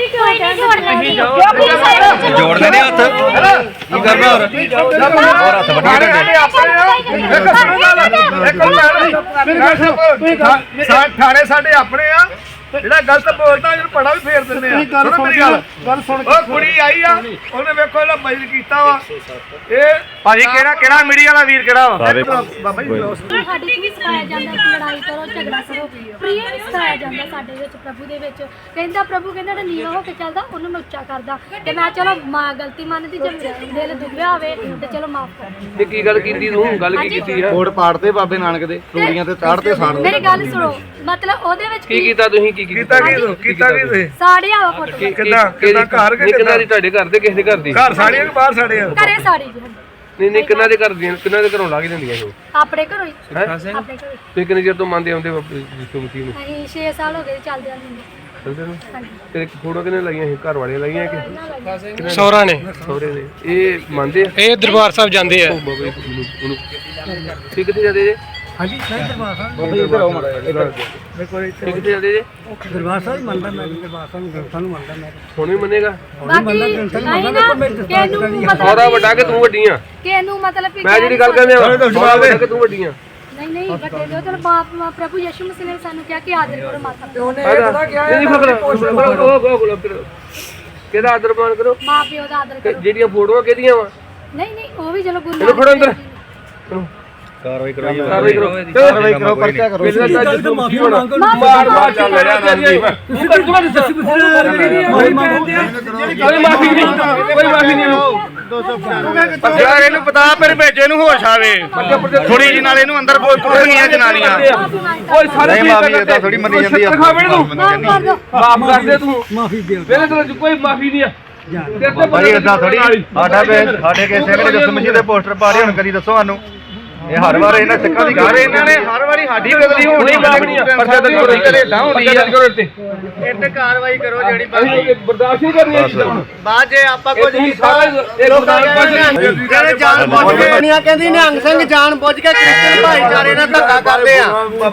ਕਿਉਂ ਕਹਿੰਦੀ ਜੋੜਦੇ ਨੇ ਹੱਥ। ਕੀ ਕਰਨਾ ਹੋਰ? ਹੋਰ ਹੱਥ ਵੱਢੀ ਸਾਡੇ ਆਪਣੇ ਆ ਇੱਕ ਸੁਣੋ ਗੱਲ ਇੱਕ ਮਿੰਟ ਥਾਣੇ ਸਾਡੇ ਆਪਣੇ ਆ। ਜਿਹੜਾ ਗਲਤ ਬੋਲਦਾ ਉਹਨੂੰ ਪੜਾ ਵੀ ਫੇਰ ਦਿੰਦੇ ਆ। ਸੁਣੋ ਮੇਰੀ ਗੱਲ। ਗੱਲ ਸੁਣ ਉਹ ਕੁੜੀ ਆਈ ਆ ਉਹਨੇ ਵੇਖੋ ਇਹਦਾ ਮਜ਼ਲ ਕੀਤਾ ਵਾ। ਇਹ ਭਾਜੀ ਕਿਹੜਾ ਕਿਹੜਾ ਮੀਡੀਆ ਵਾਲਾ ਵੀਰ ਕਿਹੜਾ ਵਾ? ਬਾਬਾ ਜੀ। ਸਾਡੇ ਕੀ ਸਿਖਾਇਆ ਜਾਂਦਾ ਕਿ ਲੜਾਈ ਕਰੋ ਝਗੜਾ ਕਰੋ। ਪ੍ਰਿਯ ਨਹੀਂ ਸਿਖਾਇਆ ਜਾਂਦਾ ਸਾਡੇ ਵਿੱਚ ਪ੍ਰਭੂ ਦੇ ਵਿੱਚ। ਕਹਿੰਦਾ ਪ੍ਰਭੂ ਕਹਿੰਦਾ ਜਿਹੜਾ ਨੀਵਾ ਹੋ ਕੇ ਚੱਲਦਾ ਉਹਨੂੰ ਮੈਂ ਉੱਚਾ ਕਰਦਾ। ਤੇ ਮੈਂ ਚਲੋ ਮਾਂ ਗਲਤੀ ਮੰਨਦੀ ਜੇ ਦਿਲ ਦੁਖਿਆ ਹੋਵੇ ਤੇ ਚਲੋ ਮਾਫ ਕਰ। ਤੇ ਕੀ ਗੱਲ ਕੀਤੀ ਤੂੰ? ਗੱਲ ਕੀ ਕੀਤੀ ਆ? ਕੋਟ ਪਾੜਦੇ ਬਾਬੇ ਨਾਨਕ ਦੇ ਤੂੜੀਆਂ ਤੇ ਚਾੜਦੇ ਸਾੜ ਮੇਰੀ ਗੱਲ ਸੁਣੋ ਮਤਲਬ ਉਹਦੇ ਵਿੱਚ ਕੀ ਕੀਤਾ ਤੁਸੀਂ? ਕੀ ਕੀਤਾ ਕੀ ਤੂੰ? ਕੀਤਾ ਕੀ ਤੁਸੀਂ ਸਾੜਿਆ ਵਾ ਫੋਟੋ ਕਿੱਦਾਂ ਕਿੱਦਾਂ ਘਰ ਕੇ ਕਿੰਨਾ ਦੀ ਤੁਹਾਡੇ ਘਰ ਦੇ ਕਿਸੇ ਦੇ ਘਰ ਦੀ? ਘਰ ਸਾੜੀਆਂ ਕਿ ਬਾਹਰ ਸਾੜੀਆਂ? ਘਰੇ ਸਾੜੀ ਜੀ। ਨਹੀਂ ਨਹੀਂ ਕਿੰਨਾ ਦੇ ਘਰ ਦੀਆਂ ਕਿੰਨਾ ਦੇ ਘਰੋਂ ਲਾ ਕੇ ਦਿੰਦੀਆਂ ਇਹ? ਆਪਣੇ ਘਰੋਂ ਹੀ। ਹੈ? ਆਪਣੇ ਘਰੋਂ ਹੀ। ਤੁਸੀਂ ਕਿੰਨੇ ਚਿਰ ਤੋਂ ਮੰਨਦੇ ਆਉਂਦੇ ਬਾਬੇ ਯਿਸੂ ਮਸੀਹ ਨੂੰ? ਅਸੀਂ 6 ਸਾਲ ਹੋ ਗਏ ਚੱਲਦੇ ਆਂ ਚਲਦੇ ਨੂੰ? ਹਾਂਜੀ। ਤੇ ਫੋਟੋ ਕਿਨੇ ਲਾਈਆਂ ਸੀ? ਘਰ ਵਾਲੇ ਲਾਈਆਂ ਕਿ। ਸੋਹਰਾ ਨੇ। ਸਹੁਰੇ ਨੇ ਇਹ ਮੰਨਦੇ ਆ? ਇਹ ਦਰਬਾਰ ਸਾਹਿਬ ਜਾਂਦੇ ਆ। ਉਹਨੂੰ ਉਹਨੂੰ ਠੀਕ ਕਿੱਥੇ ਜਾਂਦੇ ਜੇ? ਹਾਂਜੀ ਨਹੀਂ ਦਰਬਾਰ ਸਾਹਿਬ ਬਾਬਾ ਜੀ। ਇੱਧਰ ਆਓ ਮਾੜਾ ਜਿਹਾ ਠੀਕ ਕਿੱਥੇ ਜਾਂਦੇ ਜੇ। ਦਰਬਾਰ ਸਾਹਿਬ ਮੰਨਦਾ ਮੈਂ ਦਰਬਾਰ ਸਾਹਿਬ ਗ੍ਰੰਥਾਂ ਨੂੰ ਮੰਨਦਾ ਮੈਂ। ਹੁਣ ਵੀ ਮੰਨੇਗਾ? ਬਾਕੀ ਨਹੀਂ ਨਾ ਕਿਹਨੂੰ ਮਤਲਬ ਸਹੁਰਾ ਵੱਡਾ ਕਿ ਤੂੰ ਵੱਡੀ ਆ ਕਿਹਨੂੰ ਮਤਲਬ ਵੀ ਮੈਂ ਜਿਹੜੀ ਗੱਲ ਕਹਿੰਦੇ ਆ ਸਹੁਰਾ ਵੱਡਾ ਕਿ ਤੂੰ ਵੱਡੀ ਆ ਨਹੀਂ ਨਹੀਂ ਵੱਡੇ ਜੋ ਚਲ ਬਾਪ ਪ੍ਰਭੂ ਯਿਸੂ ਮਸੀਹ ਨੇ ਸਾਨੂੰ ਕਿਹਾ ਕਿ ਆਦਰ ਕਰੋ ਮਾਤਾ ਪਿਓ। ਦਾ। ਨਹੀਂ ਨਹੀਂ ਫਕਰ ਉਹ ਉਹ ਗੁਲਾਬ ਕਰੋ। ਕਿਹਦਾ ਆਦਰ ਮਾਨ ਕਰੋ? ਮਾਂ ਪਿਓ ਦਾ ਆਦਰ ਕਿ ਕਰੋ। ਜਿਹੜੀਆਂ ਫੋਟੋਆਂ ਕਿਹਦੀਆਂ ਵਾ? ਨਹੀਂ ਨਹੀਂ ਉਹ ਵੀ ਚਲੋ ਗੁਰੂ ਇਹਨੂੰ ਫੜੋ ਅੰਦਰ। ਕਾਰਵਾਈ ਕਾਰਵਾਈ ਕਰੋ। ਕਾਰਵਾਈ ਕਰੋ। ਪਰਚਾ ਕਰੋ। ਤਾਂ ਜਦੋਂ ਮਾਫੀ ਮੰਗੋ ਮਾਰ ਮਾਰ ਚੱਲ ਰਿਹਾ ਨਾਮ ਜੀ ਤੂੰ ਕਰ ਤੂੰ ਮਾਫੀ ਮੰਗੋ ਕੋਈ ਮਾਫੀ ਨਹੀਂ ਕੋਈ ਮਾਫੀ ਨਹੀਂ ਯਾਰ ਇਹਨੂੰ ਪਤਾ ਪਰ ਭੇਜੇ ਨੂੰ ਹੋਸ਼ ਆਵੇ। ਥੋੜੀ ਜੀ ਨਾਲ ਇਹਨੂੰ ਅੰਦਰ ਪੁੱਟਣੀਆਂ ਜਨਾਨੀਆਂ। ਓਏ ਸਾਰੇ ਨਹੀਂ ਮਾਫੀ ਇਹ ਥੋੜੀ ਮੰਨੀ ਜਾਂਦੀ ਆ। ਖਾਵੇ ਤੂੰ ਮਾਫ ਕਰ ਦੋ ਮਾਫ ਤੂੰ ਮੇਰੇ ਕੋਈ ਨਹੀਂ ਆ। ਇਦਾਂ ਥੋੜੀ ਸਾਡਾ ਸਾਡੇ ਕਿਸੇ ਨੇ ਜਸਮ ਮਸੀਹ ਦੇ ਪੋਸਟਰ ਪਾ ਰਹੇ ਹੁਣ ਕਰੀ ਦੱਸੋ ਸਾਨੂੰ। ਇਹ ਹਰ ਵਾਰ ਇਹਨਾਂ ਸਿੱਖਾਂ ਦੀ ਗੱਲ ਇਹਨਾਂ ਨੇ ਹਰ ਵਾਰੀ ਸਾਡੀ ਬਦਲੀ ਹੋਣੀ ਨਹੀਂ ਆ। ਪਰਚਾ ਦਰਜ ਕਰੋ ਕਰੇ ਏਦਾਂ ਹੁੰਦੀ ਆ। ਕਰੋ ਇੱਥੇ। ਇੱਥੇ ਕਾਰਵਾਈ ਕਰੋ ਜਿਹੜੀ ਅਸੀਂ ਬਰਦਾਸ਼ਤ ਨਹੀਂ ਕਰਨੀ ਇਹ ਚੀਜ਼ਾਂ ਬਾਅਦ ਜੇ ਆਪਾਂ ਇਹ ਤੁਸੀਂ ਸਾਰਾ ਇਹ ਜਿਹੜੇ ਜਾਣ ਬੁੱਝ ਕੇ ਦੁਨੀਆ ਕਹਿੰਦੀ ਨਿਹੰਗ ਸਿੰਘ ਜਾਣ ਬੁੱਝ ਕੇ ਕ੍ਰਿਸਚਨ ਭਾਈਚਾਰੇ ਨਾਲ ਧੱਕਾ ਕਰਦੇ ਆ।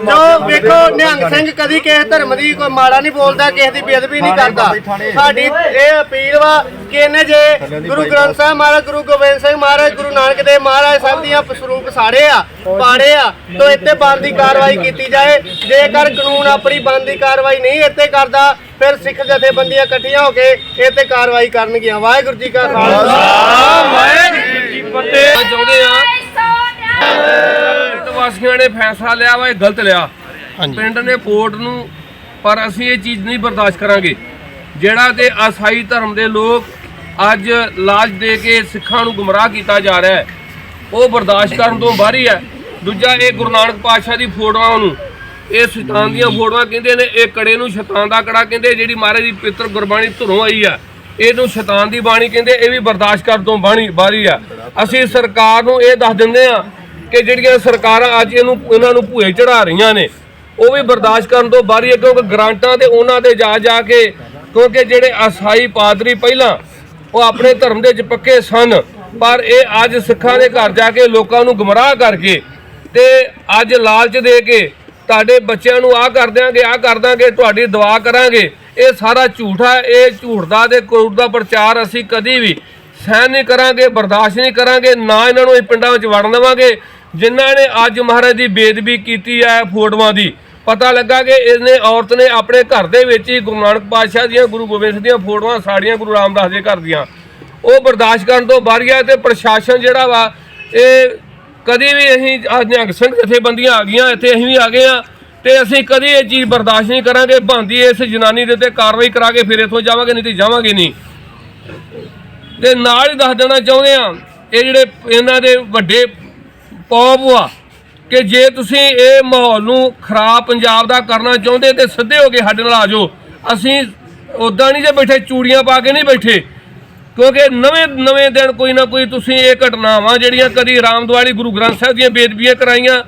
ਜੋ ਵੇਖੋ ਨਿਹੰਗ ਸਿੰਘ ਕਦੀ ਕਿਸੇ ਧਰਮ ਦੀ ਕੋਈ ਮਾੜਾ ਨਹੀਂ ਬੋਲਦਾ ਕਿਸੇ ਦੀ ਬੇਅਦਬੀ ਨਹੀਂ ਕਰਦਾ। ਸਾਡੀ ਇਹ ਅਪੀਲ ਵਾ ਕਿ ਇਹਨੇ ਜੇ। ਗੁਰੂ ਗ੍ਰੰਥ ਸਾਹਿਬ ਮਹਾਰਾਜ ਗੁਰੂ ਗੋਬਿੰਦ ਸਿੰਘ ਮਹਾਰਾਜ ਗੁਰੂ ਨਾਨਕ ਦੇਵ ਮਹਾਰਾਜ ਸਾਹਿਬ ਦੀਆਂ ਸਰੂਪ ਸਾੜੇ ਆ ਪਾੜੇ ਆ। ਤੋਂ ਇੱਥੇ ਬਣਦੀ ਕਾਰਵਾਈ ਕੀਤੀ ਜਾਏ। ਜੇਕਰ ਕਾਨੂੰਨ ਆਪਣੀ ਬਣਦੀ ਕਾਰਵਾਈ ਨਹੀਂ ਇੱਥੇ ਕਰਦਾ ਫਿਰ ਸਿੱਖ ਜਥੇਬੰਦੀਆਂ ਇਕੱਠੀਆਂ ਹੋ ਕੇ ਇੱਥੇ ਕਾਰਵਾਈ ਕਰਨਗੀਆਂ। ਵਾਹਿਗੁਰੂ ਜੀ ਕਾ ਖਾਲਸਾ। ਵਾਹਿਗੁਰੂ ਜੀ ਕੀ ਫਤਿਹ ਚਾਹੁੰਦੇ ਆ? ਪਿੰਡ ਵਾਸੀਆਂ ਨੇ ਫੈਸਲਾ ਲਿਆ ਵਾ ਇਹ ਗਲਤ ਲਿਆ। ਪਿੰਡ ਨੇ ਕੋਰਟ ਨੂੰ ਪਰ ਅਸੀਂ ਇਹ ਚੀਜ਼ ਨਹੀਂ ਬਰਦਾਸ਼ਤ ਕਰਾਂਗੇ। ਜਿਹੜਾ ਤੇ ਆਸਾਈ ਧਰਮ ਦੇ ਲੋਕ ਅੱਜ ਲਾਜ ਦੇ ਕੇ ਸਿੱਖਾਂ ਨੂੰ ਗੁੰਮਰਾਹ ਕੀਤਾ ਜਾ ਰਿਹਾ ਹੈ। ਉਹ ਬਰਦਾਸ਼ਤ ਕਰਨ ਤੋਂ ਬਾਹਰੀ ਹੈ ਦੂਜਾ ਇਹ ਗੁਰੂ ਨਾਨਕ ਪਾਤਸ਼ਾਹ ਦੀ ਫੋਟੋਆਂ ਨੂੰ, ਇਹ ਸ਼ੈਤਾਨ ਦੀਆਂ ਫੋਟੋਆਂ ਕਹਿੰਦੇ ਨੇ, ਇਹ ਕੜੇ ਨੂੰ ਸ਼ੈਤਾਨ ਦਾ ਕੜਾ ਕਹਿੰਦੇ, ਜਿਹੜੀ ਮਹਾਰਾਜ ਦੀ ਪਿੱਤਰ ਗੁਰਬਾਣੀ ਧੁਰੋਂ ਆਈ ਆ, ਇਹਨੂੰ ਸ਼ੈਤਾਨ ਦੀ ਬਾਣੀ ਕਹਿੰਦੇ, ਇਹ ਵੀ ਬਰਦਾਸ਼ਤ ਕਰਨ ਤੋਂ ਬਾਣੀ ਬਾਹਰੀ ਆ। ਅਸੀਂ ਸਰਕਾਰ ਨੂੰ ਇਹ ਦੱਸ ਦਿੰਦੇ ਆ ਕਿ ਜਿਹੜੀਆਂ ਸਰਕਾਰਾਂ ਅੱਜ ਇਹਨੂੰ ਇਹਨਾਂ ਨੂੰ ਭੂਏ ਚੜਾ ਰਹੀਆਂ ਨੇ, ਉਹ ਵੀ ਬਰਦਾਸ਼ਤ ਕਰਨ ਤੋਂ ਬਾਹਰੀ ਹੈ ਕਿਉਂਕਿ ਗ੍ਰਾਂਟਾਂ ਤੇ ਉਹਨਾਂ 'ਤੇ ਜਾ ਜਾ ਕੇ ਕਿਉਂਕਿ ਜਿਹੜੇ ਅਸਾਈ ਪਾਦਰੀ ਪਹਿਲਾਂ ਉਹ ਆਪਣੇ ਧਰਮ ਦੇ ਵਿੱਚ ਪੱਕੇ ਸਨ, ਪਰ ਇਹ ਅੱਜ ਸਿੱਖਾਂ ਦੇ ਘਰ ਜਾ ਕੇ ਲੋਕਾਂ ਨੂੰ ਗੁੰਮਰਾਹ ਕਰਕੇ ਤੇ ਅੱਜ ਲਾਲਚ ਦੇ ਕੇ ਤੁਹਾਡੇ ਬੱਚਿਆਂ ਨੂੰ ਆਹ ਕਰ ਦਿਆਂਗੇ, ਆਹ ਕਰ ਦਾਂਗੇ ਤੁਹਾਡੀ ਦੁਆ ਕਰਾਂਗੇ। ਇਹ ਸਾਰਾ ਝੂਠ ਹੈ ਇਹ ਝੂਠ ਦਾ ਤੇ ਕੋਟ ਦਾ ਪ੍ਰਚਾਰ ਅਸੀਂ ਕਦੀ ਵੀ ਸਹਿਣ ਨਹੀਂ ਕਰਾਂਗੇ, ਬਰਦਾਸ਼ਤ ਨਹੀਂ ਕਰਾਂਗੇ, ਨਾ ਇਹਨਾਂ ਨੂੰ ਇਹ ਪਿੰਡਾਂ ਵਿੱਚ ਵੜਨ ਦੇਵਾਂਗੇ। ਜਿਨ੍ਹਾਂ ਨੇ ਅੱਜ ਮਹਾਰਾਜ ਦੀ ਬੇਦਬੀ ਕੀਤੀ ਹੈ ਫੋਟੋਆਂ ਦੀ ਪਤਾ ਲੱਗਾ ਕਿ ਇਹਨੇ ਔਰਤ ਨੇ ਆਪਣੇ ਘਰ ਦੇ ਵਿੱਚ ਹੀ ਗੁਰੂ ਨਾਨਕ ਪਾਤਸ਼ਾਹ ਦੀਆਂ, ਗੁਰੂ ਗੋਬਿੰਦ ਸਿੰਘ ਦੀਆਂ ਫੋਟੋਆਂ ਸਾੜੀਆਂ ਗੁਰੂ ਰਾਮਦਾਸ ਦੇ ਘਰ ਦੀਆਂ। ਉਹ ਬਰਦਾਸ਼ਤ ਕਰਨ ਤੋਂ ਬਾਹਰ ਗਿਆ ਤੇ ਪ੍ਰਸ਼ਾਸਨ ਜਿਹੜਾ ਵਾ, ਇਹ ਕਦੀ ਵੀ ਅਸੀਂ ਨਿਹੰਗ ਸਿੰਘ ਜਥੇਬੰਦੀਆਂ ਆ ਗਈਆਂ, ਇੱਥੇ ਅਸੀਂ ਵੀ ਆ ਗਏ ਆ ਤੇ ਅਸੀਂ ਕਦੀ ਇਹ ਚੀਜ਼ ਬਰਦਾਸ਼ਤ ਨਹੀਂ ਕਰਾਂਗੇ ਬੰਦੀ ਇਸ ਜਨਾਨੀ ਦੇ ਉੱਤੇ ਕਾਰਵਾਈ ਕਰਾ ਕੇ ਫਿਰ ਇੱਥੋਂ ਜਾਵਾਂਗੇ, ਨਹੀਂ ਤੇ ਜਾਵਾਂਗੇ ਨਹੀਂ। ਤੇ ਨਾਲ ਹੀ ਦੱਸ ਦੇਣਾ ਚਾਹੁੰਦੇ ਆ ਇਹ ਜਿਹੜੇ ਇਹਨਾਂ ਦੇ ਵੱਡੇ ਪੌਪ ਆ ਕਿ ਜੇ ਤੁਸੀਂ ਇਹ ਮਾਹੌਲ ਨੂੰ ਖਰਾਬ ਪੰਜਾਬ ਦਾ ਕਰਨਾ ਚਾਹੁੰਦੇ ਤੇ ਸਿੱਧੇ ਹੋ ਕੇ ਸਾਡੇ ਨਾਲ ਆ ਜਾਓ। ਅਸੀਂ ਉਦਾਂ ਨਹੀਂ ਜੇ ਬੈਠੇ, ਚੂੜੀਆਂ ਪਾ ਕੇ ਨਹੀਂ ਬੈਠੇ। ਕਿਉਂਕਿ ਨਵੇਂ ਨਵੇਂ ਦਿਨ ਕੋਈ ਨਾ ਕੋਈ ਤੁਸੀਂ ਇਹ ਘਟਨਾਵਾਂ ਜਿਹੜੀਆਂ ਕਦੀ ਰਾਮਦਵਾਲੀ ਗੁਰੂ ਗ੍ਰੰਥ ਸਾਹਿਬ ਦੀਆਂ ਬੇਦਬੀਆਂ ਕਰਾਈਆਂ,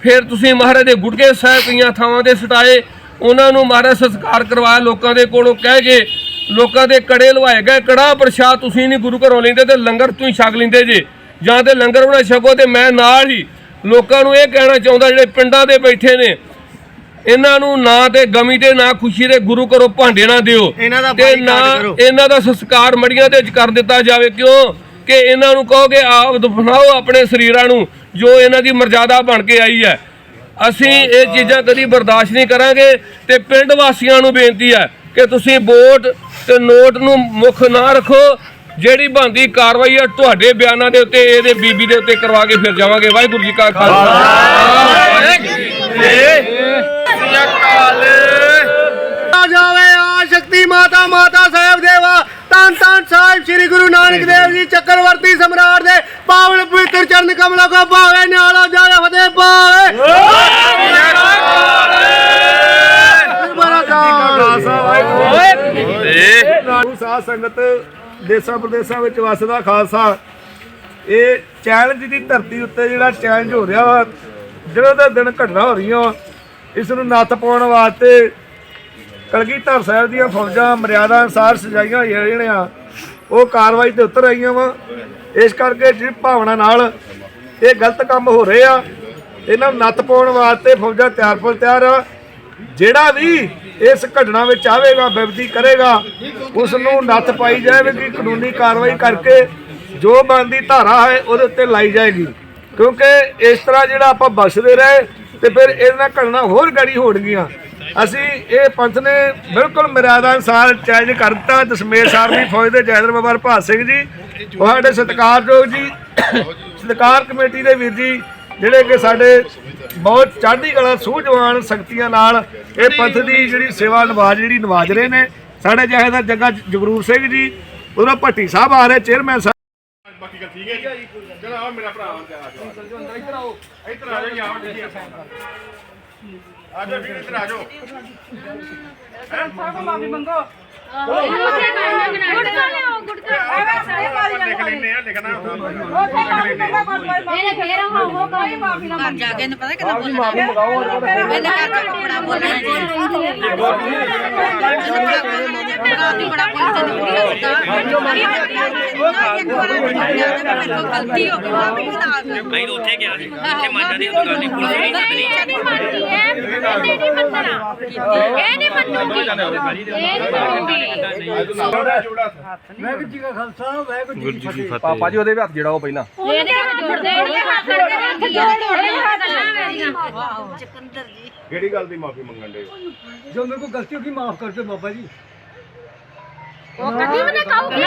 ਫਿਰ ਤੁਸੀਂ ਮਹਾਰਾਜ ਦੇ ਗੁਟਕੇ ਸਾਹਿਬ ਕਈਆਂ ਥਾਵਾਂ ਤੇ ਸਟਾਏ, ਉਹਨਾਂ ਨੂੰ ਮਹਾਰਾਜ ਸੰਸਕਾਰ ਕਰਵਾਇਆ, ਲੋਕਾਂ ਦੇ ਕੋਲੋਂ ਕਹਿ ਕੇ, ਲੋਕਾਂ ਦੇ ਕੜੇ ਲਵਾਏ ਗਏ ਕੜਾ ਪ੍ਰਸ਼ਾਦ ਤੁਸੀਂ ਨਹੀਂ ਗੁਰੂ ਘਰੋਂ ਲੈਂਦੇ ਤੇ ਲੰਗਰ ਤੁਸੀਂ ਛਕ ਲੈਂਦੇ ਜੇ। ਜਾਂ ਤੇ ਲੰਗਰ ਬਣਾ ਛਕੋ ਤੇ ਮੈਂ ਨਾਲ ਹੀ ਲੋਕਾਂ ਨੂੰ ਇਹ ਕਹਿਣਾ ਚਾਹੁੰਦਾ ਜਿਹੜੇ ਪਿੰਡਾਂ ਦੇ ਬੈਠੇ ਨੇ ਇਹਨਾਂ ਨੂੰ ਨਾ ਤੇ ਗਮੀ ਤੇ ਨਾ ਖੁਸ਼ੀ ਦੇ ਗੁਰੂ ਘਰੋਂ ਭਾਂਡੇ ਨਾ ਦਿਓ। ਤੇ ਨਾ। ਇਹਨਾਂ ਦਾ ਸੰਸਕਾਰ ਮੜੀਆਂ ਦੇ ਵਿੱਚ ਕਰ ਦਿੱਤਾ ਜਾਵੇ। ਕਿਉਂ? ਕਿ ਇਹਨਾਂ ਨੂੰ ਕਹੋਗੇ ਆਪ ਦਫਨਾਓ ਆਪਣੇ ਸਰੀਰਾਂ ਨੂੰ ਜੋ ਇਹਨਾਂ ਦੀ ਮਰਜ਼ਾਦਾ ਬਣ ਕੇ ਆਈ ਹੈ। ਅਸੀਂ ਇਹ ਚੀਜ਼ਾਂ ਕਦੀ ਬਰਦਾਸ਼ਤ ਨਹੀਂ ਕਰਾਂਗੇ। ਤੇ ਪਿੰਡ ਵਾਸੀਆਂ ਨੂੰ ਬੇਨਤੀ ਹੈ ਕਿ ਤੁਸੀਂ ਵੋਟ ਤੇ ਨੋਟ ਨੂੰ ਮੁੱਖ ਨਾ ਰੱਖੋ। ਜਿਹੜੀ ਬੰਦੀ ਕਾਰਵਾਈ ਹੈ ਤੁਹਾਡੇ ਬਿਆਨਾਂ ਦੇ ਉੱਤੇ ਇਹਦੇ ਬੀਬੀ ਦੇ ਉੱਤੇ ਕਰਵਾ ਕੇ ਫਿਰ ਜਾਵਾਂਗੇ। ਵਾਹਿਗੁਰੂ ਜੀ ਕਾ ਖਾਲਸਾ। ਵਾਹਿਗੁਰੂ ਜੀ ਕੀ ਆ ਜਾਵੇ ਆ ਸ਼ਕਤੀ ਮਾਤਾ ਮਾਤਾ ਸਾਹਿਬ ਦੇਵਾ। ਤਨ ਤਨ ਸਾਹਿਬ ਸ੍ਰੀ ਗੁਰੂ ਨਾਨਕ ਦੇਵ ਜੀ ਚੱਕਰਵਰਤੀ ਸਮਰਾਟ ਦੇ ਪਾਵਨ ਪਵਿੱਤਰ ਚਰਨ ਕਮਲਾਂ ਕੋ ਭਾਵੇ ਨਿਆਲਾ ਜਾਵੇ ਫਤਿਹ ਪਾਵੇ ਸਾਧ ਸੰਗਤ ਦੇਸਾਂ ਪ੍ਰਦੇਸਾਂ ਵਿੱਚ ਵਸਦਾ ਖਾਲਸਾ। ਇਹ ਚੈਲੰਜ ਦੀ ਧਰਤੀ ਉੱਤੇ ਜਿਹੜਾ ਚੈਲੰਜ ਹੋ ਰਿਹਾ ਵਾ ਦਿਨੋਂ ਦਾ ਦਿਨ ਘਟਨਾ ਹੋ ਰਹੀਆਂ ਵਾ, ਇਸ ਨੂੰ ਨੱਥ ਪਾਉਣ ਵਾਸਤੇ ਕਲਗੀਧਰ ਸਾਹਿਬ ਦੀਆਂ ਫੌਜਾਂ ਮਰਿਆਦਾ ਅਨੁਸਾਰ ਸਜਾਈਆਂ ਹੋਈਆਂ ਜਿਹੜੀਆਂ ਉਹ ਕਾਰਵਾਈ ਤੇ ਉਤਰ ਆਈਆਂ ਵਾ। ਇਸ ਕਰਕੇ ਜਿਹੜੀ ਭਾਵਨਾ ਨਾਲ ਇਹ ਗਲਤ ਕੰਮ ਹੋ ਰਹੇ ਆ ਇਹਨਾਂ ਨੂੰ ਨੱਥ ਪਾਉਣ ਵਾਸਤੇ ਫੌਜਾਂ ਤਿਆਰ ਪਰ ਤਿਆਰ ਆ। ਜਿਹੜਾ ਵੀ ਇਸ ਘਟਨਾ ਵਿੱਚ ਆਵੇਗਾ ਬਿਵਦੀ ਕਰੇਗਾ ਉਸ ਨੂੰ ਨੱਥ ਪਾਈ ਜਾਵੇਗੀ, ਕਾਨੂੰਨੀ ਕਾਰਵਾਈ ਕਰਕੇ ਜੋ ਬਣਦੀ ਧਾਰਾ ਹੈ, ਉਹਦੇ ਉੱਤੇ ਲਾਈ ਜਾਏਗੀ। ਕਿਉਂਕਿ ਇਸ ਤਰ੍ਹਾਂ ਜਿਹੜਾ ਆਪਾਂ ਬਖਸ਼ਦੇ ਰਹੇ ਤੇ ਫਿਰ ਇਹਨਾਂ ਘਟਨਾ ਹੋਰ ਗੜੀ ਹੋਣਗੀਆਂ ਅਸੀਂ ਇਹ ਪੰਥ ਨੇ ਬਿਲਕੁਲ ਮਰਿਆਦਾ ਅਨੁਸਾਰ ਚੈਲੰਜ ਕਰ ਦਿੱਤਾ। ਸਾਹਿਬ ਆਰਮੀ ਫੌਜ ਦੇ ਜੈਦਰ ਬਾਬਾ ਹਰਪਾਲ ਸਿੰਘ ਜੀ ਤੁਹਾਡੇ ਸਤਿਕਾਰਯੋਗ ਜੀ, ਸਤਿਕਾਰ ਕਮੇਟੀ ਦੇ ਵੀਰ ਜੀ, ਜਿਹੜੇ ਕਿ ਸਾਡੇ ਬਹੁਤ ਚੜ੍ਹਦੀ ਕਲਾ ਸੂਝਵਾਨ ਸ਼ਕਤੀਆਂ ਨਾਲ ਇਹ ਪੰਥ ਦੀ ਜਿਹੜੀ ਸੇਵਾ ਨਿਭਾ ਜਿਹੜੀ ਨਿਭਾਜ ਰਹੇ ਨੇ ਸਾਡੇ ਜਹੇਦਾਰ ਜੱਗਾ ਜਗਰੂਰ ਸਿੰਘ ਜੀ ਉਦੋਂ ਭੱਟੀ ਸਾਹਿਬ ਆ ਰਹੇ ਚੇਅਰਮੈਨ ਸਾਹਿਬ ਗੁੜਕਾ ਲਿਆਓ ਗੁੜਕਾ ਇਹਨੇ ਫੇਰ ਹੋ ਹੋ ਕਾਈ ਮਾਫੀ ਨਾ ਘਰ ਜਾ ਕੇ ਇਹਨੂੰ ਪਤਾ ਕਿੰਨਾ ਬੋਲਣਾ ਇਹਨੇ ਘਰ ਜਾ ਕੇ ਬੜਾ ਬੋਲਣਾ ਜੀ ਇਹਨੇ ਬੜਾ ਬੋਲੀ ਤੇ ਨਿਕਲਿਆ ਸਿੱਧਾ ਇੱਕ ਵਾਰ ਮੇਰੇ ਕੋਲ ਗਲਤੀ ਹੋ ਗਈ ਮਾਫੀ ਬਣਾ ਦੇ ਨਹੀਂ ਤਾਂ ਉੱਥੇ ਗਿਆ ਸੀ ਉੱਥੇ ਮਾਜਾ ਦੀ ਦੁਕਾਨ ਦੀ ਪੁਲਿਸ ਨਹੀਂ ਸੱਦਣੀ ਹੈ ਇਹਨੇ ਨਹੀਂ ਮੰਨਣਾ ਇਹ ਨਹੀਂ ਮੰਨੂਗੀ ਇਹ ਨਹੀਂ ਮੰਨੂਗੀ ਵਾਹਿਗੁਰੂ ਜੀ ਕਾ ਖਾਲਸਾ ਵਾਹਿਗੁਰੂ ਜੀ ਕੀ ਫਤਿਹ ਪਾਪਾ ਜੀ ਉਹਦੇ ਵੀ ਹੱਥ ਜਿਹੜਾ ਉਹ ਪਹਿਲਾਂ ਇਹਦੇ ਹੱਥ ਜੋੜਦੇ ਨਹੀਂ ਹੱਥ ਕਰਕੇ ਹੱਥ ਜੋੜਦੇ ਗੱਲਾਂ ਮੇਰੀਆਂ ਚਕੰਦਰ ਜੀ ਕਿਹੜੀ ਗੱਲ ਦੀ ਮਾਫੀ ਮੰਗਣ ਦੇ ਜੋ ਮੇਰੇ ਕੋ ਗਲਤੀ ਹੋ ਗਈ ਮਾਫ ਕਰ ਦਿਓ ਬਾਬਾ ਜੀ ਉਹ ਕਦੀ ਵੀ ਨਾ ਕਹੂਗੀ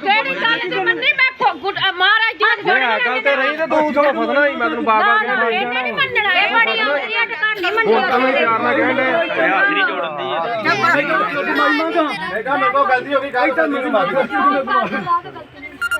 ਕਿਹੜੀ ਗੱਲ ਤੇ ਮੰਨੀ ਮੈਂ ਫੁੱਟ ਮਹਾਰਾਜ ਜੀ ਦੇ ਗੱਲ ਤੇ ਤੇ ਤੂੰ ਥੋੜਾ ਫਸਣਾ ਹੀ ਮੈਂ ਤੈਨੂੰ ਬਾਰ ਬਾਰ ਨਾ ਇਹਨੇ ਨਹੀਂ ਮੰਨਣਾ ਇਹ ਬੜੀ ਆਉਂਦੀ ਹੈ ਟਕਾਣ ਨਹੀਂ ਮੰਨਣਾ ਪਿਆਰ ਨਾਲ ਕਹਿਣ। ਦੇ ਨਹੀਂ ਜੋੜਨ ਦੀ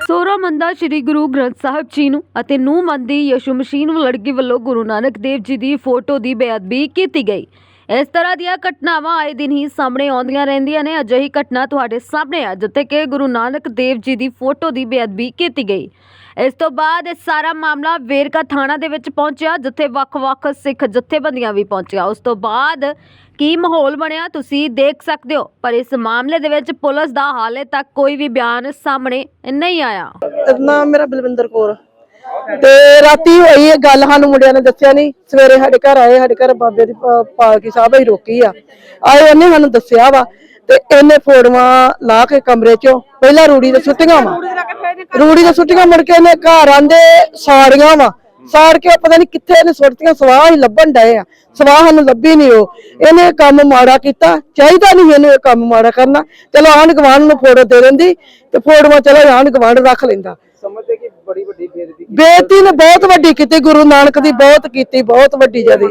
ਸੋਹਰਾ ਮੰਦਾ ਸ੍ਰੀ ਗੁਰੂ ਗ੍ਰੰਥ ਸਾਹਿਬ ਜੀ ਨੂੰ ਅਤੇ ਨੂੰ ਮੰਦੀ ਯਸ਼ੂ ਮਸੀਹ ਨੂੰ ਲੜਕੀ ਵੱਲੋਂ ਗੁਰੂ ਨਾਨਕ ਦੇਵ ਜੀ ਦੀ ਫੋਟੋ ਦੀ ਬੇਅਦਬੀ ਕੀਤੀ ਗਈ। ਇਸ ਤਰ੍ਹਾਂ ਦੀਆਂ ਘਟਨਾਵਾਂ ਆਏ ਦਿਨ ਹੀ ਸਾਹਮਣੇ ਆਉਂਦੀਆਂ ਰਹਿੰਦੀਆਂ ਨੇ। ਅਜਿਹੀ ਘਟਨਾ ਤੁਹਾਡੇ ਸਾਹਮਣੇ ਆ ਜਿੱਥੇ ਕਿ ਗੁਰੂ ਨਾਨਕ ਦੇਵ ਜੀ ਦੀ ਫੋਟੋ ਦੀ ਬੇਅਦਬੀ ਕੀਤੀ ਗਈ। ਇਸ ਤੋਂ ਬਾਅਦ ਇਹ ਸਾਰਾ ਮਾਮਲਾ ਵੇਰਕਾ ਥਾਣਾ ਦੇ ਵਿੱਚ ਪਹੁੰਚਿਆ, ਜਿੱਥੇ ਵੱਖ-ਵੱਖ ਸਿੱਖ ਜਥੇਬੰਦੀਆਂ ਵੀ ਪਹੁੰਚੀਆਂ। ਉਸ ਤੋਂ ਬਾਅਦ ਕੀ ਮਾਹੌਲ ਬਣਿਆ ਤੁਸੀਂ ਦੇਖ ਸਕਦੇ ਹੋ, ਪਰ ਇਸ ਮਾਮਲੇ ਦੇ ਵਿੱਚ ਪੁਲਿਸ ਦਾ ਹਾਲੇ ਤੱਕ ਕੋਈ ਵੀ ਬਿਆਨ ਸਾਹਮਣੇ ਨਹੀਂ ਆਇਆ। ਨਾਮ ਮੇਰਾ ਬਲਵਿੰਦਰ ਕੌਰ। ਤੇ ਰਾਤੀ ਹੋਈ ਇਹ ਗੱਲ, ਸਾਨੂੰ ਮੁੰਡਿਆਂ ਨੇ ਦੱਸਿਆ ਨਹੀਂ। ਸਵੇਰੇ ਸਾਡੇ ਘਰ ਆਏ, ਸਾਡੇ ਘਰ ਬਾਬੇ ਦੀ ਪਾਲਕੀ ਸਾਹਿਬ ਹੀ ਰੋਕੀ ਆ। ਆਏ, ਉਹਨੇ ਸਾਨੂੰ ਦੱਸਿਆ ਵਾ ਤੇ ਇਹਨੇ ਫੋੜਵਾ ਲਾ ਕੇ ਕਮਰੇ ਚੋਂ, ਪਹਿਲਾਂ ਰੂੜੀ ਦੇ ਸੁੱਟੀਆਂ ਵਾ। ਰੂੜੀ ਦੇ ਸੁੱਟੀਆਂ ਮੁੜ ਕੇ ਇਹਨੇ ਘਰ ਆਂਦੇ ਸਾੜੀਆਂ ਵਾ। ਸਾੜ ਕੇ ਪਤਾ ਨਹੀਂ ਕਿੱਥੇ ਇਹਨੇ ਸੁੱਟੀਆਂ ਸਵਾਹ ਹੀ ਲੱਭਣ ਡਏ ਆ। ਸਵਾਹ ਸਾਨੂੰ ਲੱਭੀ ਨਹੀਂ ਉਹ। ਇਹਨੇ ਕੰਮ ਮਾੜਾ ਕੀਤਾ। ਚਾਹੀਦਾ ਨਹੀਂ ਇਹਨੂੰ ਇਹ ਕੰਮ ਮਾੜਾ ਕਰਨਾ। ਚਲੋ ਆਂਢ ਗੁਆਂਢ ਨੂੰ ਫੋਟੋ ਦੇ ਦਿੰਦੀ ਤੇ ਫੋਟੋਆਂ ਚਲੋ ਆਂਢ ਗੁਆਂਢ ਰੱਖ ਲੈਂਦਾ। ਬੇਇੱਜ਼ਤੀ ਨੇ ਬਹੁਤ ਵੱਡੀ ਕੀਤੀ ਗੁਰੂ ਨਾਨਕ ਦੀ ਬਹੁਤ ਕੀਤੀ ਬਹੁਤ ਵੱਡੀ ਜਦੀ।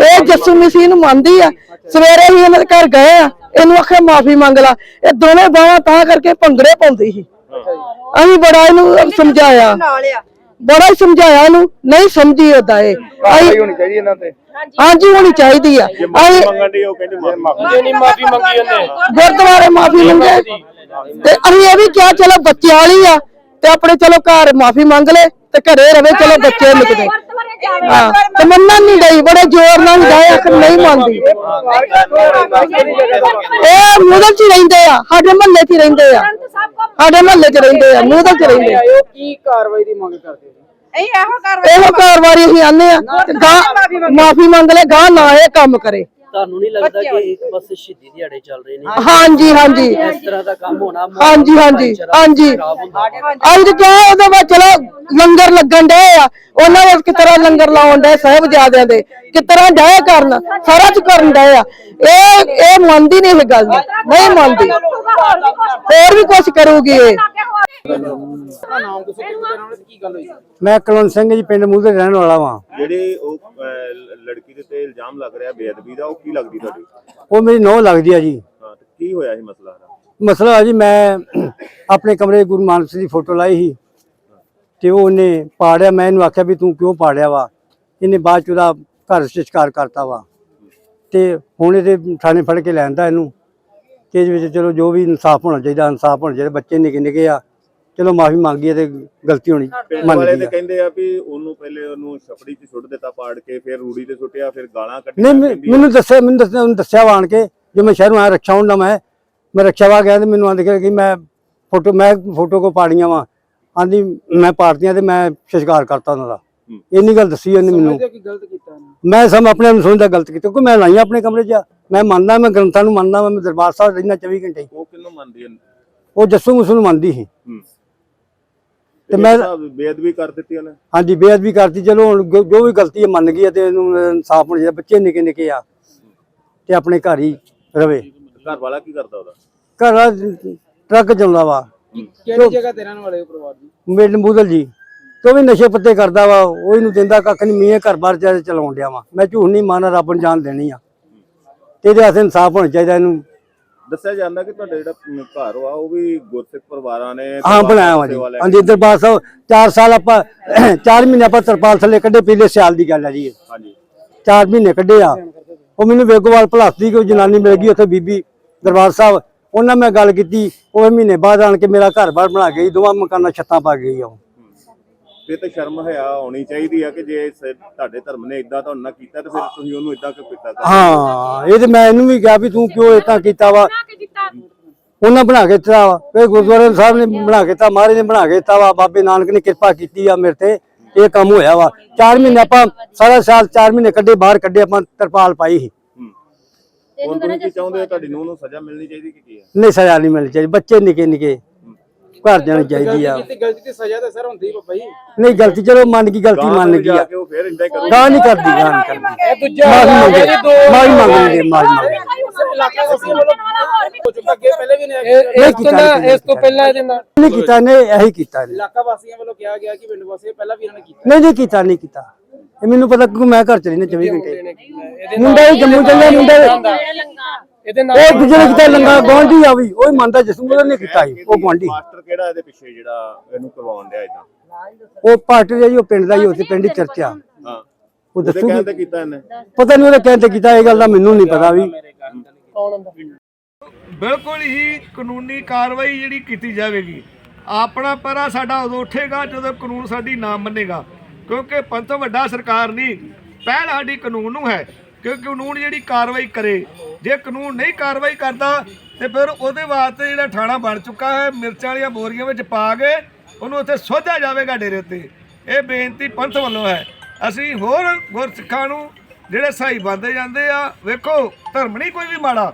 ਇਹ ਜੱਸੂ ਮਸੀਹ ਨੂੰ ਮੰਨਦੀ ਆ। ਸਵੇਰੇ ਹੀ ਇਹਨਾਂ ਦੇ ਘਰ ਗਏ ਆ। ਇਹਨੂੰ ਆਖਿਆ ਮਾਫੀ ਮੰਗ ਲਾ। ਇਹ ਦੋਵੇਂ ਬਾਹਾਂ ਤਾਂ ਕਰਕੇ ਭੰਗੜੇ ਪਾਉਂਦੀ ਸੀ। ਅਸੀਂ ਬੜਾ ਇਹਨੂੰ ਸਮਝਾਇਆ। ਬੜਾ ਹੀ ਸਮਝਾਇਆ ਇਹਨੂੰ। ਨਹੀਂ ਸਮਝੀ ਉਹਦਾ ਇਹ। ਅਸੀਂ ਹੋਣੀ ਚਾਹੀਦੀ ਇਹਨਾਂ ਤੇ। ਹਾਂਜੀ। ਹੋਣੀ ਚਾਹੀਦੀ ਆ। ਅਸੀਂ ਮੰਗਣ ਦੀ ਉਹ ਕਹਿੰਦੇ ਮਾਫੀ ਨਹੀਂ ਮਾਫੀ ਮੰਗੀ ਉਹਨੇ ਗੁਰਦੁਆਰੇ ਮਾਫੀ ਮੰਗੇ। ਤੇ ਅਸੀਂ ਇਹ ਵੀ ਕਿਹਾ ਚਲੋ ਬੱਚੇ ਵਾਲੀ ਆ ਤੇ ਆਪਣੇ ਚਲੋ ਘਰ ਮਾਫੀ ਮੰਗ ਲੈ ਤੇ ਘਰੇ ਰਵੇ ਚਲੋ ਬੱਚੇ ਨਿਕਦੇ ਹਾਂ ਤੇ ਮੰਨਣ ਨਹੀਂ ਗਈ ਬੜੇ ਜ਼ੋਰ ਨਾਲ ਗਏ ਆਖਰ ਨਹੀਂ ਮੰਨਦੀ। ਇਹ ਮੂਦਲ ਚ ਹੀ ਰਹਿੰਦੇ ਆ ਸਾਡੇ ਮਹੱਲੇ ਚ ਹੀ ਰਹਿੰਦੇ ਆ। ਸਾਡੇ ਮਹੱਲੇ ਚ ਰਹਿੰਦੇ ਆ ਮੂਦਲ ਚ ਰਹਿੰਦੇ ਆ। ਕੀ ਕਾਰਵਾਈ ਦੀ ਮੰਗ ਕਰਦੇ ਹੋ? ਇਹੋ ਕਾਰਵਾਈ ਇਹੋ ਕਾਰਵਾਈ ਅਸੀਂ ਆਨੇ ਆ ਗਾਂ ਮਾਫੀ ਮੰਗ ਲੈ ਗਾਂ ਨਾ ਇਹ ਕੰਮ ਕਰੇ। ਤੁਹਾਨੂੰ ਨਹੀਂ ਲੱਗਦਾ ਕਿ ਇੱਕ ਪਾਸੇ ਸ਼ਹੀਦੀ ਦਿਹਾੜੇ ਚੱਲ ਰਹੇ ਨੇ? ਹਾਂਜੀ ਹਾਂਜੀ। ਇਸ ਤਰ੍ਹਾਂ ਦਾ ਕੰਮ ਹੋਣਾ ਹਾਂਜੀ ਹਾਂਜੀ ਹਾਂਜੀ। ਅੱਜ ਕਿਹਾ ਉਹਦੇ ਵਿੱਚ ਚਲੋ ਲੰਗਰ ਲੱਗਣ ਡਏ ਆ। ਉਹਨਾਂ ਵਿੱਚ ਕਿਸ ਤਰ੍ਹਾਂ ਲੰਗਰ ਲਾਉਣ ਡਏ ਸਾਹਿਬ ਜਿਆਦਿਆਂ ਦੇ? ਕਿਸ ਤਰ੍ਹਾਂ ਡਏ ਕਰਨ? ਸਾਰਾ ਚ ਕਰਨ ਡਏ ਆ। ਇਹ ਇਹ ਮੰਨਦੀ ਨਹੀਂ ਇਹ ਗੱਲ ਨਹੀਂ ਮੰਨਦੀ। ਹੋਰ ਵੀ ਕੁਝ ਕਰੂਗੀ ਇਹ। ਮੈਂ ਕੁਲਵੰਤ ਸਿੰਘ ਜੀ ਪਿੰਡ ਮੂਹਰੇ ਰਹਿਣ ਵਾਲਾ ਵਾਂ। ਜਿਹੜੇ ਉਹ ਅਹ, ਲੜਕੀ ਦੇ ਤੇ ਇਲਜ਼ਾਮ ਲੱਗ ਰਿਹਾ ਬੇਅਦਬੀ ਦਾ ਉਹ ਕੀ ਲੱਗਦੀ ਤੁਹਾਡੀ? ਉਹ ਮੇਰੀ ਨੌ ਲੱਗਦੀ ਆ ਜੀ। ਹਾਂ ਤੇ ਕੀ ਹੋਇਆ ਇਹ ਮਸਲਾ ਮਸਲਾ ਆ ਜੀ ਮੈਂ ਆਪਣੇ ਕਮਰੇ 'ਚ ਗੁਰੂ ਨਾਨਕ ਸਿੰਘ ਦੀ ਫੋਟੋ ਲਾਈ ਸੀ। ਤੇ ਉਹ ਉਹਨੇ ਪਾੜਿਆ ਮੈਂ ਇਹਨੂੰ ਆਖਿਆ ਵੀ ਤੂੰ ਕਿਉਂ ਪਾੜਿਆ ਵਾ? ਇਹਨੇ ਬਾਅਦ ਚ ਉਹਦਾ ਘਰ ਸ਼ਿਸ਼ਕਾਰ ਕਰਤਾ ਵਾ। ਤੇ ਹੁਣ ਇਹਦੇ ਥਾਣੇ ਫੜ ਕੇ ਲੈਂਦਾ ਇਹਨੂੰ। ਤੇ ਇਹਦੇ ਵਿੱਚ ਚਲੋ ਜੋ ਵੀ ਇਨਸਾਫ ਹੋਣਾ ਚਾਹੀਦਾ ਇਨਸਾਫ ਹੋਣਾ ਚਾਹੀਦਾ ਬੱਚੇ ਨਿੱਕੇ ਨਿੱਕੇ ਆ। ਚਲੋ ਮਾਫੀ ਮੰਗੀ ਹੈ ਤੇ ਗਲਤੀ ਹੋਣੀ ਮੰਨ ਵਾਲੇ ਗਈ ਤੇ ਆ। ਕਹਿੰਦੇ ਆ ਵੀ ਉਹਨੂੰ ਪਹਿਲੇ ਉਹਨੂੰ ਛਪੜੀ 'ਚ ਸੁੱਟ ਦਿੱਤਾ ਪਾੜ ਕੇ ਫਿਰ ਰੂੜੀ ਤੇ ਸੁੱਟਿਆ ਫਿਰ ਗਾਲਾਂ ਨਹੀਂ ਕੱਢੀਆਂ ਮੈਂ- ਕਹਿੰਦੀ ਆ। ਮੈਨੂੰ ਦੱਸਿਆ ਮੈਨੂੰ ਦੱਸਿਆ ਉਹਨੂੰ ਦੱਸਿਆ ਵਾ ਆਣ ਕੇ ਜੋ ਮੈਂ ਸ਼ਹਿਰੋਂ ਆਇਆ ਰੱਖਿਆ ਹੁੰਦਾ ਮੈਂ ਮੈਂ ਰੱਖਿਆ ਵਾ ਗਿਆ ਤੇ ਮੈਨੂੰ ਆਂਦੇ ਕਿ ਮੈਂ ਫੋਟੋ ਮੈਂ ਫੋਟੋ ਕੋ ਪਾੜੀਆਂ ਵਾ ਆਂਦੀ ਮੈਂ ਪਾੜਤੀਆਂ ਤੇ ਮੈਂ ਸ਼ਿਸ਼ਕਾਰ ਕਰਤਾ ਉਹਨਾਂ ਦਾ ਇੰਨੀ ਗੱਲ ਦੱਸੀ ਉਹਨੇ ਮੈਨੂੰ ਮੈਂ ਸਮ ਆਪਣੇ ਆਪ ਨੂੰ ਸਮਝਦਾ ਗਲਤ ਕੀਤਾ ਕਿਉਂਕਿ ਮੈਂ ਲਾਈਆਂ ਆਪਣੇ ਕਮਰੇ 'ਚ ਆ। ਮੈਂ ਮੰਨਦਾ ਮੈਂ ਗ੍ਰੰਥਾਂ ਨੂੰ ਮੰਨਦਾ ਮੈਂ ਦਰਬਾਰ ਸਾਹਿਬ ਰਹਿਣਾ 24 ਘੰਟੇ ਉਹ ਕਿੰਨੂੰ ਮੰਨਦੀ ਹੈ ਉਹ ਜੱਸੂ ਮੁਸੂ ਨੂੰ ਮੰਨਦੀ ਸੀ ਹੂੰ। ਤੇ ਮੈਂ ਬੇਅਦਬੀ ਕਰ ਦਿੱਤੀ ਉਹਨੇ। ਹਾਂਜੀ ਬੇਅਦਬੀ ਕਰਤੀ ਚਲੋ ਹੁਣ ਜੋ ਜੋ ਵੀ ਗਲਤੀ ਹੈ ਮੰਨ ਗਈ ਹੈ ਤੇ ਇਹਨੂੰ ਇਨਸਾਫ ਹੋਣਾ ਚਾਹੀਦਾ। ਬੱਚੇ ਨਿੱਕੇ ਨਿੱਕੇ ਆ ਤੇ ਆਪਣੇ ਘਰ ਹੀ ਰਵੇ। ਘਰ ਵਾਲਾ ਕੀ ਕਰਦਾ ਉਹਦਾ? ਘਰ ਆ ਟਰੱਕ ਚੱਲਦਾ ਵਾ। ਕਿਹੜੀ ਜਗ੍ਹਾ ਤੇ ਰਹਿਣ ਵਾਲੇ ਹੋ ਪਰਿਵਾਰ ਦੀ? ਮੇਡ ਬੂਦਲ ਜੀ। ਤੋ ਵੀ ਨਸ਼ੇ ਪੱਤੇ ਕਰਦਾ ਵਾ। ਉਹ ਇਹਨੂੰ ਦਿੰਦਾ ਕੱਖ ਨਹੀਂ ਮੀਂਹ ਘਰ ਬਾਰ ਚ ਚਲਾਉਣ ਡਿਆ ਵਾ। ਮੈਂ ਝੂਠ ਨਹੀਂ ਮਾਨਾ ਰੱਬ ਨੂੰ ਜਾਨ ਦੇਣੀ ਆ। ਤੇ ਇਹਦੇ ਵਾਸਤੇ ਇਨਸਾਫ ਹੋਣਾ ਚਾਹੀਦਾ ਇਹਨੂੰ। ਦੱਸਿਆ ਜਾਂਦਾ ਕਿ ਤੁਹਾਡਾ ਜਿਹੜਾ ਘਰ ਵਾ ਉਹ ਵੀ ਗੁਰਸਿੱਖ ਪਰਿਵਾਰਾਂ ਨੇ ਹਾਂ ਬਣਾਇਆ ਵਾ ਜੀ। ਹਾਂਜੀ ਦਰਬਾਰ ਸਾਹਿਬ 4 ਸਾਲ ਆਪਾਂ 4 ਮਹੀਨੇ ਆਪਾਂ ਤਰਪਾਲ ਥੱਲੇ ਕੱਢੇ ਪਿਛਲੇ ਸਿਆਲ ਦੀ ਗੱਲ ਹੈ ਜੀ। ਹਾਂਜੀ। ਚਾਰ ਮਹੀਨੇ ਕੱਢੇ ਆ। ਉਹ ਮੈਨੂੰ ਵੇਗੋਵਾਲ ਭਲਾਸਤੀ ਕੋਈ ਜਨਾਨੀ ਮਿਲ ਗਈ ਉੱਥੇ ਬੀਬੀ ਦਰਬਾਰ ਸਾਹਿਬ। ਉਹਨਾਂ ਮੈਂ ਗੱਲ ਕੀਤੀ ਉਹ ਮਹੀਨੇ ਬਾਅਦ ਆਣ ਕੇ ਮੇਰਾ ਘਰ-ਬਾਰ ਬਣਾ ਗਈ ਦੋਵਾਂ ਮਕਾਨਾਂ ਛੱਤਾਂ ਪਾ ਗਈ ਆ ਉਹ। ਤੇ ਤੇ ਸ਼ਰਮ ਹਿਆ ਹੋਣੀ ਚਾਹੀਦੀ ਆ ਕਿ ਜੇ ਤੁਹਾਡੇ ਧਰਮ ਨੇ ਇਦਾਂ ਤੁਹਾਨੂੰ ਨਾਲ ਕੀਤਾ ਤੇ ਫਿਰ ਤੁਸੀਂ ਉਹਨੂੰ ਇਦਾਂ ਕਿਉਂ ਕੀਤਾ ਹਾਂ ਇਹ ਤੇ ਮੈਂ ਇਹਨੂੰ ਵੀ ਕਿਹਾ ਵੀ ਤੂੰ ਕਿਉਂ ਇਦਾਂ ਕੀਤਾ ਵਾ? ਉਹਨਾਂ ਬਣਾ ਕੇ ਦਿੱਤਾ ਵਾ। ਇਹ ਗੁਰਦੁਆਰੇ ਸਾਹਿਬ ਨੇ ਬਣਾ ਕੇ ਦਿੱਤਾ ਮਹਾਰਾਜ ਨੇ ਬਣਾ ਕੇ ਦਿੱਤਾ ਵਾ। ਬਾਬੇ ਨਾਨਕ ਨੇ ਕਿਰਪਾ ਕੀਤੀ ਆ ਮੇਰੇ ਤੇ ਇਹ ਕੰਮ ਹੋਇਆ ਵਾ। 4 ਮਹੀਨੇ ਆਪਾਂ ਸਾਰਾ ਸਾਲ 4 ਮਹੀਨੇ ਕੱਢੇ ਬਾਹਰ ਕੱਢੇ ਆਪਾਂ ਤਰਪਾਲ ਪਾਈ ਸੀ। ਹੁਣ ਤੁਸੀਂ ਕੀ ਚਾਹੁੰਦੇ ਹੋ? ਤੁਹਾਡੀ ਨੂੰਹ ਨੂੰ ਸਜ਼ਾ ਮਿਲਣੀ ਚਾਹੀਦੀ ਕਿ ਕੀ ਹੈ? ਨਹੀਂ ਸਜ਼ਾ ਨਹੀਂ ਮਿਲਣੀ ਚਾਹੀਦੀ। ਬੱਚੇ ਨਿੱਕੇ ਨਿੱਕੇ ਘਰ ਜਾਣੀ ਚਾਹੀਦੀ ਆ ਗਲਤੀ ਤੇ ਸਜ਼ਾ ਤਾਂ ਸਰ ਹੁੰਦੀ ਬਾਬਾ ਜੀ ਨਹੀਂ ਗਲਤੀ ਚਲੋ ਮੰਨ ਗਈ ਗਲਤੀ ਮੰਨ ਗਈ ਆ ਕੇ ਉਹ ਫਿਰ ਇੰਦਾ ਹੀ ਕਰੂਗਾ ਗਾਂ ਨਹੀਂ ਕਰਦੀ ਗਾਂ ਨਹੀਂ ਕਰਦੀ ਇਹ ਦੂਜਾ ਮਾਫੀ ਮੰਗੇ ਮਾਫੀ ਮੰਗਦੇ ਮਾਫੀ ਮੰਗੇ ਇਲਾਕਾ ਵਾਸੀਆਂ ਵੱਲੋਂ ਹੋ ਚੁੱਕਾ ਅੱਗੇ ਪਹਿਲੇ ਵੀ ਨੇ ਨਹੀਂ ਕੀਤਾ ਇਸ ਤੋਂ ਪਹਿਲਾਂ ਇਹਦੇ ਨਾਲ ਨਹੀਂ ਕੀਤਾ ਨੇ ਇਹੀ ਕੀਤਾ ਨੇ ਇਲਾਕਾ ਵਾਸੀਆਂ ਵੱਲੋਂ ਕਿਹਾ ਗਿਆ ਕਿ ਪਿੰਡ ਵਾਸੀ ਪਹਿਲਾਂ ਵੀ ਇਹਨਾਂ ਨੇ ਕੀਤਾ ਨਹੀਂ ਨਹੀਂ ਕੀਤਾ ਨਹੀਂ ਕੀਤਾ ਇਹ ਮੈਨੂੰ ਪਤਾ ਕਿਉਂਕਿ ਮੈਂ ਘਰ ਚ ਰਹਿਣਾ 24 ਘੰਟੇ ਮੁੰਡਾ ਹੀ ਜੰਮੂ ਚੱਲਿਆ ਮੁੰਡਾ ਇਹਦੇ ਉਹ ਦੂਜੇ ਨੇ ਕੀਤਾ ਲੰਗਾ ਗਵਾਂਢੀ ਆ ਵੀ ਉਹ ਹੀ ਮੰਨਦਾ ਜਸੂ ਉਹਨੇ ਨੇ ਕੀਤਾ ਸੀ ਉਹ ਗਵਾਂਢੀ ਮਾਸਟਰ ਕਿਹੜਾ ਇਹਦੇ ਪਿੱਛੇ ਜਿਹੜਾ ਇਹਨੂੰ ਕਰਵਾਉਣ ਡਿਆ ਇਦਾਂ ਉਹ ਪਾਰਟੀ ਦਾ ਜੀ ਉਹ ਪਿੰਡ ਦਾ ਹੀ ਉੱਥੇ ਪਿੰਡ ਦੀ ਚਰਚਾ। ਹਾਂ। ਉਹ ਉਹਦੇ ਦੱਸੂਗੀ। ਕਹਿਣ ਤੇ ਕੀਤਾ ਇਹਨੇ? ਪਤਾ ਨਹੀਂ ਉਹਦੇ ਕਹਿੰਦੇ ਕੀਤਾ ਇਹ ਗੱਲ ਦਾ ਮੈਨੂੰ ਨਹੀਂ ਪਤਾ ਵੀ। ਬਿਲਕੁਲ ਹੀ ਕਾਨੂੰਨੀ ਕਾਰਵਾਈ ਜਿਹੜੀ ਕੀਤੀ ਜਾਵੇਗੀ। ਆਪਣਾ ਪਰਾ ਸਾਡਾ ਉਦੋਂ ਉੱਠੇਗਾ ਜਦੋਂ ਕਾਨੂੰਨ ਸਾਡੀ ਨਾ ਮੰਨੇਗਾ। ਕਿਉਂਕਿ ਪੰਥ ਵੱਡਾ ਸਰਕਾਰ ਨਹੀਂ ਪਹਿਲ ਸਾਡੀ ਕਾਨੂੰਨ ਨੂੰ ਹੈ। ਕਿ ਕਾਨੂੰਨ ਜਿਹੜੀ ਕਾਰਵਾਈ ਕਰੇ? ਜੇ ਕਾਨੂੰਨ ਨਹੀਂ ਕਾਰਵਾਈ ਕਰਦਾ, ਤੇ ਫਿਰ ਉਹਦੇ ਵਾਸਤੇ ਜਿਹੜਾ ਥਾਣਾ ਬਣ ਚੁੱਕਾ ਹੈ, ਮਿਰਚਾਂ ਵਾਲੀਆਂ ਬੋਰੀਆਂ ਵਿੱਚ ਪਾ ਕੇ ਉਹਨੂੰ ਉੱਥੇ ਸੋਧਿਆ ਜਾਵੇਗਾ ਡੇਰੇ ਉੱਤੇ। ਇਹ ਬੇਨਤੀ ਪੰਥ ਵੱਲੋਂ ਹੈ। ਅਸੀਂ ਹੋਰ ਗੁਰਸਿੱਖਾਂ ਨੂੰ ਜਿਹੜੇ ਸਹੀ ਬੰਦੇ ਜਾਂਦੇ ਆ, ਵੇਖੋ, ਧਰਮ ਨਹੀਂ ਕੋਈ ਵੀ ਮਾੜਾ।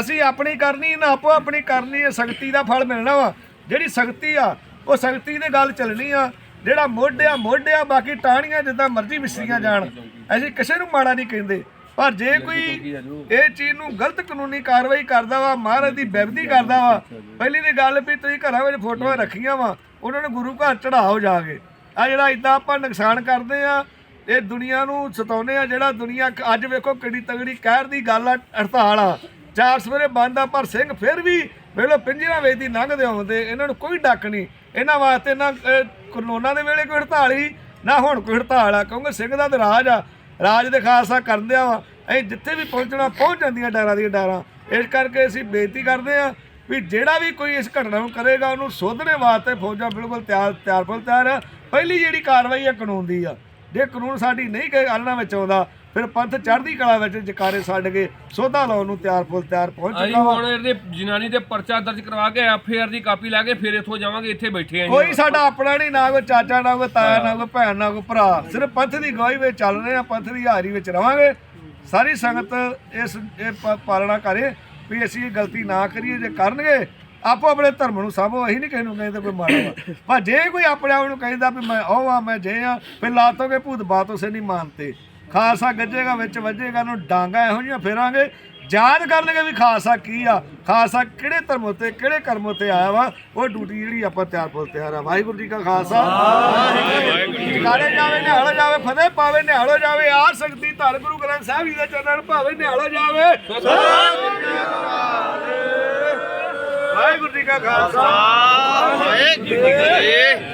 ਅਸੀਂ ਆਪਣੀ ਕਰਨੀ ਨਾ ਆਪੋ ਆਪਣੀ ਕਰਨੀ ਹੈ ਸਖਤੀ ਦਾ ਫਲ ਮਿਲਣਾ ਵਾ। ਜਿਹੜੀ ਸਖਤੀ ਆ, ਉਹ ਸਖਤੀ ਦੇ ਗੱਲ ਚੱਲਣੀ ਆ। ਜਿਹੜਾ ਮੋਢਿਆ ਮੋਢਿਆ ਬਾਕੀ ਟਾਹਣੀਆਂ ਜਿੱਦਾਂ ਮਰਜ਼ੀ ਵਿਸਰੀਆਂ ਜਾਣ। ਅਸੀਂ ਕਿਸੇ ਨੂੰ ਮਾੜਾ ਨਹੀਂ ਕਹਿੰਦੇ। ਪਰ ਜੇ ਕੋਈ ਇਹ ਚੀਜ਼ ਨੂੰ ਗਲਤ ਕਾਨੂੰਨੀ ਕਾਰਵਾਈ ਕਰਦਾ ਵਾ ਮਹਾਰਾਜ ਦੀ ਬੇਬਦੀ ਕਰਦਾ ਵਾ ਪਹਿਲੀ ਦੀ ਗੱਲ ਵੀ ਤੁਸੀਂ ਘਰਾਂ ਵਿੱਚ ਫੋਟੋਆਂ ਰੱਖੀਆਂ ਵਾ ਉਹਨਾਂ ਨੂੰ ਗੁਰੂ ਘਰ ਚੜਾਓ ਜਾ ਕੇ। ਆ ਜਿਹੜਾ ਇਦਾਂ ਆਪਾਂ ਨੁਕਸਾਨ ਕਰਦੇ ਆ ਇਹ ਦੁਨੀਆ ਨੂੰ ਸਤਾਉਂਦੇ ਆ ਜਿਹੜਾ ਦੁਨੀਆ ਅੱਜ ਵੇਖੋ ਕਿੱਡੀ ਤਗੜੀ ਕਹਿਰ ਦੀ ਗੱਲ ਆ ਹੜਤਾਲ ਆ। ਚਾਰ ਸਵੇਰੇ ਬੰਦ ਆ ਪਰ ਸਿੰਘ ਫਿਰ ਵੀ ਵੇਲੋ ਪਿੰਜਰਾ ਵੇਚਦੀ ਲੰਘਦੇ ਆਉਂਦੇ ਇਹਨਾਂ ਨੂੰ ਕੋਈ ਡੱਕ ਨਹੀਂ। ਇਹਨਾਂ ਵਾਸਤੇ ਨਾ ਕਰੋਨਾ ਦੇ ਵੇਲੇ ਕੋਈ ਹੜਤਾਲ ਹੀ ਨਾ ਹੁਣ ਕੋਈ ਹੜਤਾਲ ਆ, ਕਿਉਂਕਿ ਸਿੰਘ ਦਾ ਤਾਂ ਰਾਜ ਆ। ਰਾਜ ਦੇ ਖਾਲਸਾ ਕਰਦੇ ਵਾ। ਅਸੀਂ ਜਿੱਥੇ ਵੀ ਪਹੁੰਚਣਾ, ਪਹੁੰਚ ਜਾਂਦੀਆਂ ਡਾਰਾਂ ਦੀਆਂ ਡਾਰਾਂ। ਇਸ ਕਰਕੇ ਅਸੀਂ ਬੇਨਤੀ ਕਰਦੇ ਆ ਵੀ ਜਿਹੜਾ ਵੀ ਕੋਈ ਇਸ ਘਟਨਾ ਨੂੰ ਕਰੇਗਾ, ਉਹਨੂੰ ਸੋਧਣੇ ਵਾਸਤੇ ਫੌਜਾਂ ਬਿਲਕੁਲ ਤਿਆਰ ਤਿਆਰ ਫੁੱਲ ਤਿਆਰ ਆ। ਪਹਿਲੀ ਜਿਹੜੀ ਕਾਰਵਾਈ ਆ, ਕਾਨੂੰਨ ਦੀ ਆ। ਜੇ ਕਾਨੂੰਨ ਸਾਡੀ ਨਹੀਂ ਕਿ ਵਿੱਚ ਆਉਂਦਾ ਫਿਰ ਪੰਥ ਚੜ੍ਹਦੀ ਕਲਾ ਵਿੱਚ ਜਕਾਰੇ ਛੱਡ ਕੇ ਸੋਧਾ ਲਾਉਣ ਨੂੰ ਤਿਆਰ ਫੁੱਲ ਤਿਆਰ ਪਹੁੰਚ ਅਸੀਂ ਚੁੱਕਾ ਵਾ। ਹੁਣ ਇਹਦੇ ਜਨਾਨੀ ਦੇ ਪਰਚਾ ਦਰਜ ਕਰਵਾ ਕੇ ਐਫਆਰ ਦੀ ਕਾਪੀ ਲੈ ਕੇ ਫਿਰ ਇੱਥੋਂ ਜਾਵਾਂਗੇ ਇੱਥੇ ਬੈਠੇ ਆਂ ਕੋਈ ਸਾਡਾ ਆਪਣਾ ਨਹੀਂ ਨਾ ਕੋਈ ਚਾਚਾ ਨਾ ਕੋਈ ਤਾਇਆ ਨਾ ਕੋਈ ਭੈਣ ਨਾ ਕੋਈ ਭਰਾ। ਸਿਰਫ ਪੰਥ ਦੀ ਗਵਾਹੀ ਵਿੱਚ ਚੱਲ ਰਹੇ ਆ ਪੰਥ ਦੀ ਹਾਜ਼ਰੀ ਵਿੱਚ ਰਵਾਂਗੇ। ਸਾਰੀ ਸੰਗਤ ਇਸ ਇਹ ਪ- ਪਾਲਣਾ ਕਰੇ ਵੀ ਅਸੀਂ ਇਹ ਗਲਤੀ ਨਾ ਕਰੀਏ ਜੇ ਕਰਨਗੇ ਆਪੋ ਆਪਣੇ ਧਰਮ ਨੂੰ ਸਾਂਭੋ ਅਸੀਂ ਨਹੀਂ ਕਿਸੇ ਨੂੰ ਕਹਿੰਦੇ ਕੋਈ ਮਾੜਾ ਵਾ। ਪਰ ਜੇ ਕੋਈ ਆਪਣੇ ਆਪ ਨੂੰ ਕਹਿੰਦਾ ਵੀ ਮੈਂ ਉਹ ਆ ਮੈਂ ਜੇ ਆ ਫਿਰ ਲਾਤੋਗੇ ਭੂਤ ਬਾਤ ਉਸੇ ਨਹੀਂ ਮੰਨਤੇ। ਖਾਲਸਾ ਗੱਜੇਗਾ, ਵਿੱਚ ਵੱਜੇਗਾ ਨੂੰ ਡਾਂਗਾ ਇਹੋ ਜਿਹੀਆਂ ਫੇਰਾਂਗੇ। ਯਾਦ ਕਰਨਗੇ ਵੀ ਖਾਲਸਾ ਕੀ ਆ, ਖਾਲਸਾ ਕਿਹੜੇ ਧਰਮ ਉਤੇ, ਕਿਹੜੇ ਕਰਮ ਉਤੇ ਆਇਆ ਵਾ, ਉਹ ਡਿਊਟੀ ਜਿਹੜੀ ਆਪਾਂ ਤਿਆਰ ਫੁੱਲ ਤਿਆਰ ਆ ਵਾਹਿਗੁਰੂ ਜੀ ਕਾ ਖਾਲਸਾ। ਵਾਹਿਗੁਰੂ ਜਾਵੇ, ਨਿਹਾਲ ਜਾਵੇ, ਫਤਿਹ ਪਾਵੇ, ਨਿਹਾਲੋ ਜਾਵੇ ਆ ਸਕਤੀ ਧੰਨ ਗੁਰੂ ਗ੍ਰੰਥ ਸਾਹਿਬ ਜੀ ਦਾ ਚਰਨ ਭਾਵੇ, ਨਿਹਾਲੋ ਜਾਵੇ। ਵਾਹਿਗੁਰੂ ਜੀ ਕਾ ਖਾਲਸਾ। ਵਾਹਿਗੁਰੂ ਜੀ ਕੀ ਫਤਿਹ।